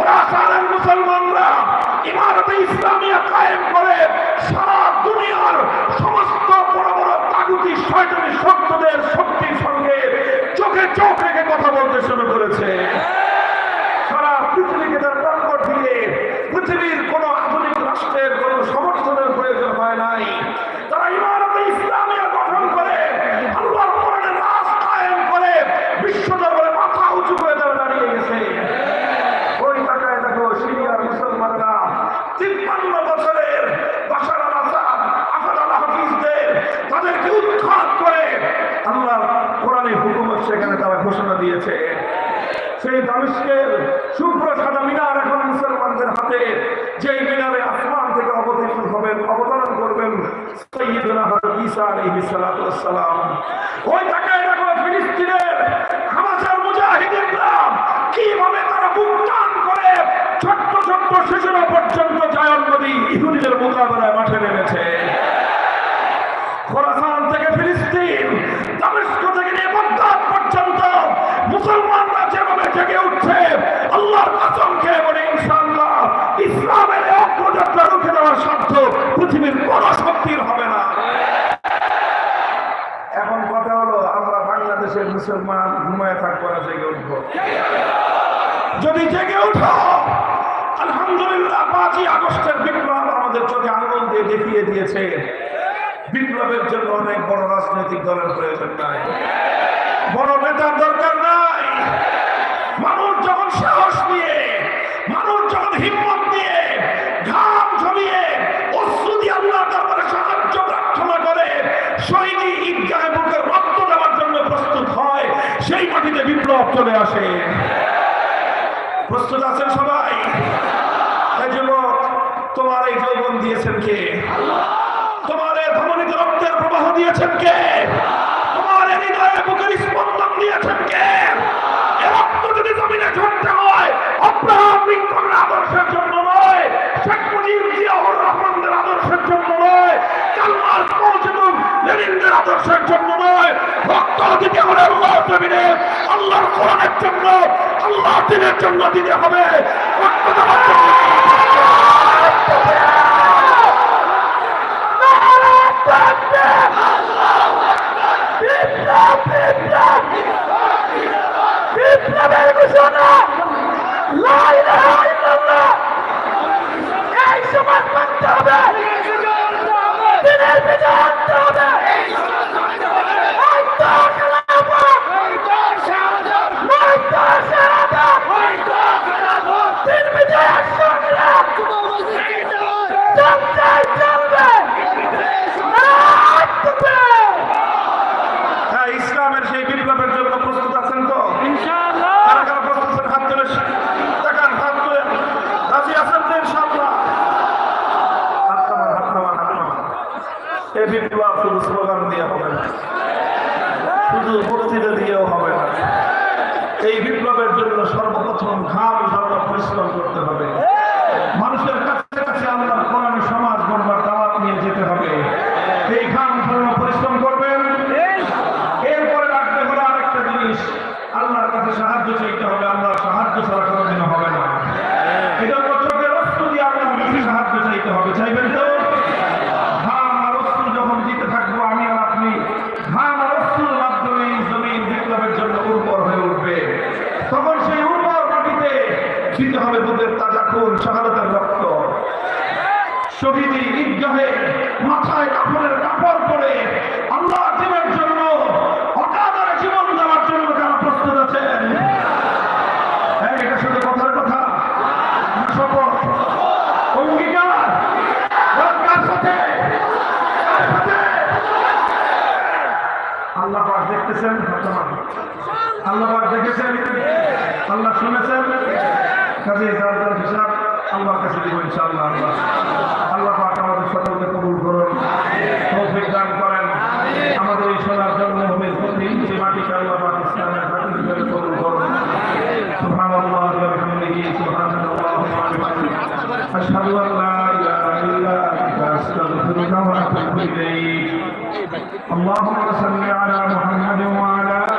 খোরাসানের মুসলমানরা ইমারতে ইসলামিয়া কায়েম করে সারা দুনিয়ার সমস্ত বড় বড় তাগুতি শয়তানি শক্তদের শক্তির সঙ্গে চোখে চোখ রেখে কথা বলতে শুরু করেছে সারা পৃথিবীকে তার টক্কর দিয়ে পৃথিবীর কোন আধুনিক রাষ্ট্রের কোন সমর্থনের প্রয়োজন হয় নাই তারা ইমারতে ইসলামিয়া গঠন করে আল্লাহর কোরআনের রাজ কায়েম করে বিশ্ব দরবারে মাথা উঁচু করে তারা দাঁড়িয়ে গেছে ওই টাকায় দেখো সিরিয়ার মুসলমানরা তিপ্পান্ন বছরের বাশার আল আসাদ আসাদ আল হাফিজদের তাদেরকে উৎখাত করে আল্লাহর কোরআনের হুকুমত সেখানে তারা ঘোষণা দিয়েছে দামেস্কের শুভ্র সাদা মিনার এখন মুসলমানদের হাতে। যেই মিনারে আসমান থেকে অবতীর্ণ হবেন, অবতরণ করবেন হযরত ঈসা আলাইহিস সালাম। ওই টাকায় দেখো ফিলিস্তিনের হামাসের মুজাহিদিনরা কীভাবে তারা বুক করে ছোট্ট ছোট্ট শিশুরা পর্যন্ত জায়ন নদী ইহুদিদের মোকাবেলায় মাঠে নেমেছে খোরাসান থেকে ফিলিস্তিন দামেস্ক থেকে নিয়ে বাগদাদ পর্যন্ত মুসলমানরা যেভাবে জেগে উঠছে আল্লাহর কসম খেয়ে বলে ইনশাআল্লাহ ইসলামের এই অগ্রযাত্রা রুখে দেওয়ার সাধ্য পৃথিবীর কোন শক্তির হবে না এখন কথা হলো আমরা বাংলাদেশের মুসলমান ঘুমায় থাকব না, জেগে উঠবো। যদি জেগে উঠো, আলহামদুলিল্লাহ পাঁচই আগস্টের বিপ্লব আমাদের চোখে আঙুল দিয়ে দেখিয়ে দিয়েছে। বিপ্লবের জন্য অনেক বড় রাজনৈতিক দলের প্রয়োজন নাই। বড় নেতার দরকার নাই। মানুষ যখন সাহস নিয়ে, মানুষ যখন হিম্মত নিয়ে, ঘাম ঝরিয়ে অশ্রু দিয়ে আল্লাহ দরবারে সাহায্য প্রার্থনা করে সৈনিক চলে আসে। প্রস্তুত আছেন সবাই? তাই জন্য তোমার এই যৌবন দিয়েছেন কে তোমার এই ধমনিত রক্তের প্রবাহ দিয়েছেন কে তোমার এই হৃদয়ে বুকের স্পন্দন দিয়েছেন কে এ রক্ত যদি জমিনে ঝরতে হয় আব্রাহাম লিঙ্কনের আদর্শের জন্য নয় শেখ মুজিব জিয়াউর রহমানদের আদর্শের জন্য নয় কালমার মৌজুদুম লেনিনদের আদর্শের জন্য নয় রক্ত দিতে হলে আল্লাহ জমিনে আল্লাহর কোরআনের জন্য আল্লাহ দিনের জন্য দিতে হবে। রক্ত দেওয়ার জন্য বিপ্লবের ঘোষণা লা ইলাহা ইল্লাল্লাহ এই সমাজ মানতে হবে দিনের বিজয় আনতে হবে আইতো খেলাফত আইতো শাহাদাত দিন বিজয়ের সংগ্রাম চলতে চলবে হ্যাঁ ইসলামের সেই বিপ্লবের জন্য প্রস্তুত আছেন তো কারা কারা প্রস্তুত আছেন হাত তুলে দেখান হাত তুলে রাজি আছেন তো ইনশাআল্লাহ হাত নামান হাত নামান হাত নামান এই বিপ্লব শুধু স্লোগান দিয়ে হবে না। শুধু বক্তৃতা দিয়েও হবে না। এই বিপ্লবের জন্য সর্বপ্রথম ঘাম পরিশ্রম করতে হবে। মানুষের কাছে কাছে আল্লাহর কোরআন সমাজ গড়বার দাওয়াত নিয়ে যেতে হবে। এই ঘাম সর্ব পরিশ্রম করবেন এরপরে রাখতে হলে আরেকটা জিনিস আল্লাহর কাছে সাহায্য চাইতে হবে আল্লাহর সাহায্য ছাড়া কোনোদিনও হবে না এটা চোখের অস্ত্র দিয়ে আপনার কাছে সাহায্য চাইতে হবে চাইবেন তো ঘাম আর অস্ত্র যখন দিতে থাকব আমি আর আপনি ঘাম আর অস্ত্রের মাধ্যমে এই জমিন বিপ্লবের জন্য উর্বর হয়ে উঠবে তখন সেই উর্বর মাটিতে দিতে হবে দুধের তাজা খুন, শাহাদাতের রক্ত। শহীদি ঈদগাহে মাথায় কাপড়ের কাপড় পরে আল্লাহ দিনের জন্য অকাদারে জীবন দেওয়ার জন্য যারা প্রস্তুত আছেন। হ্যাঁ এটা কথা? আল্লাহ দেখতেছেন দেখেছেন? আল্লাহ শুনেছেন? কাজে যার যার হিসাব আল্লাহর কাছে দিব ইনশাআল্লাহ আল্লাহ আল্লাহ পাক আমাদের সকলকে কবুল করুন তৌফিক দান করেন আমাদের এই সোনার জন্মভূমির প্রতি ইঞ্চি মাটিকে আল্লাহ পাক ইসলামের মাটি হিসেবে কবুল করুন সুবহানাল্লাহ ওয়া বিহামদিহি সুবহানাল্লাহ ওয়া বিহামদিহি আশহাদু আন লা ইলাহা ইল্লা আনতা আস্তাগফিরুকা ওয়া আতুবু ইলাইক اللهم صل على محمد وعلى آل محمد